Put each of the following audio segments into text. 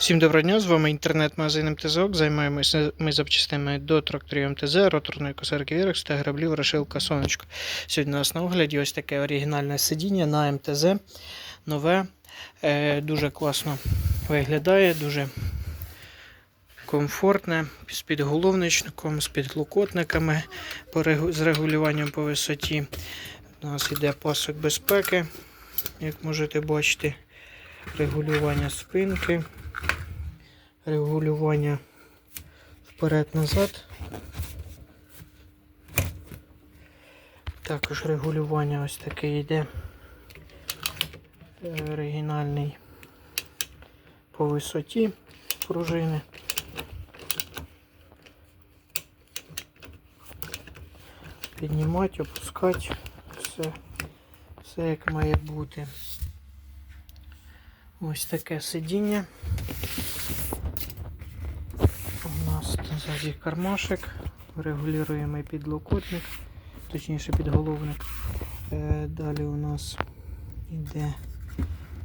Всім доброго дня, з вами інтернет-магазин МТЗОК. Займаємося ми запчастинами до тракторів МТЗ, роторної косарки Вірекс та граблів Решилка Сонечко. Сьогодні у нас на огляді ось таке оригінальне сидіння на МТЗ. Нове, е, дуже класно виглядає, дуже комфортне, з підголовничником, з підлокотниками з регулюванням по висоті. У нас йде пасок безпеки, як можете бачити, регулювання спинки регулювання вперед-назад. Також регулювання ось таке йде е, оригінальний по висоті пружини. Піднімати, опускати, все, все як має бути. Ось таке сидіння. Ззаді кармашек, регулюємо підлокотник, точніше підголовник. Е, Далі у нас йде,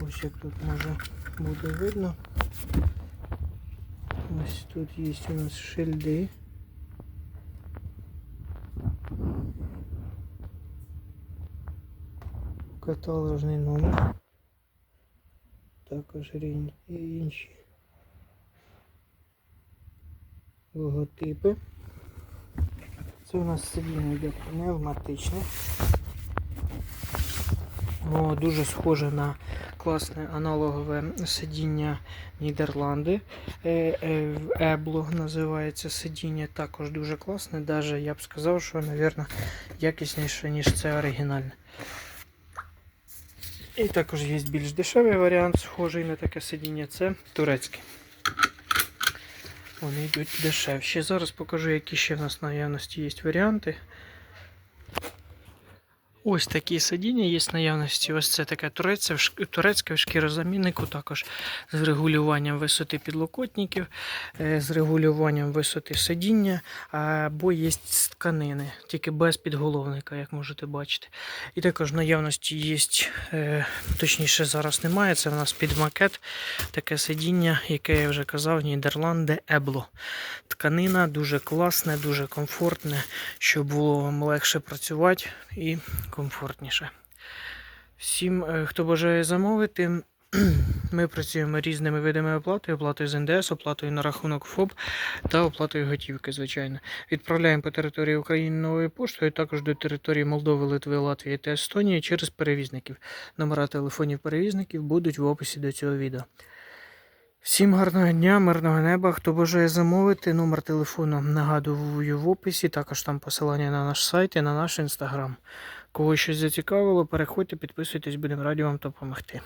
ось як тут може буде видно. Ось тут є у нас шильди. Каталожний номер. Також і інші логотипи. Це у нас сидіння йде пневматичне. Воно дуже схоже на класне аналогове сидіння Нідерланди. Е, е, Ебло називається сидіння. Також дуже класне. Даже я б сказав, що, мабуть, якісніше, ніж це оригінальне. І також є більш дешевий варіант, схожий на таке сидіння. Це турецький. Вони йдуть дешевші. Зараз покажу, які ще в нас наявності є варіанти. Ось такі сидіння є в наявності. Ось це таке турецьке, турецьке в шкірозаміннику, також з регулюванням висоти підлокотників, е, з регулюванням висоти сидіння, або є з тканини, тільки без підголовника, як можете бачити. І також в наявності є, е, точніше, зараз немає. Це в нас під макет таке сидіння, яке я вже казав, Нідерланди Ебло. Тканина дуже класне, дуже комфортне, щоб було вам легше працювати і комфортніше. Всім, е, хто бажає замовити, ми працюємо різними видами оплати, оплатою з НДС, оплатою на рахунок ФОБ та оплатою готівки, звичайно. Відправляємо по території України новою поштою, також до території Молдови, Литви, Латвії та Естонії через перевізників. Номера телефонів перевізників будуть в описі до цього відео. Всім гарного дня, мирного неба. Хто бажає замовити, номер телефону нагадую в описі, також там посилання на наш сайт і на наш інстаграм. Кого щось зацікавило, переходьте, підписуйтесь, будемо раді вам допомогти.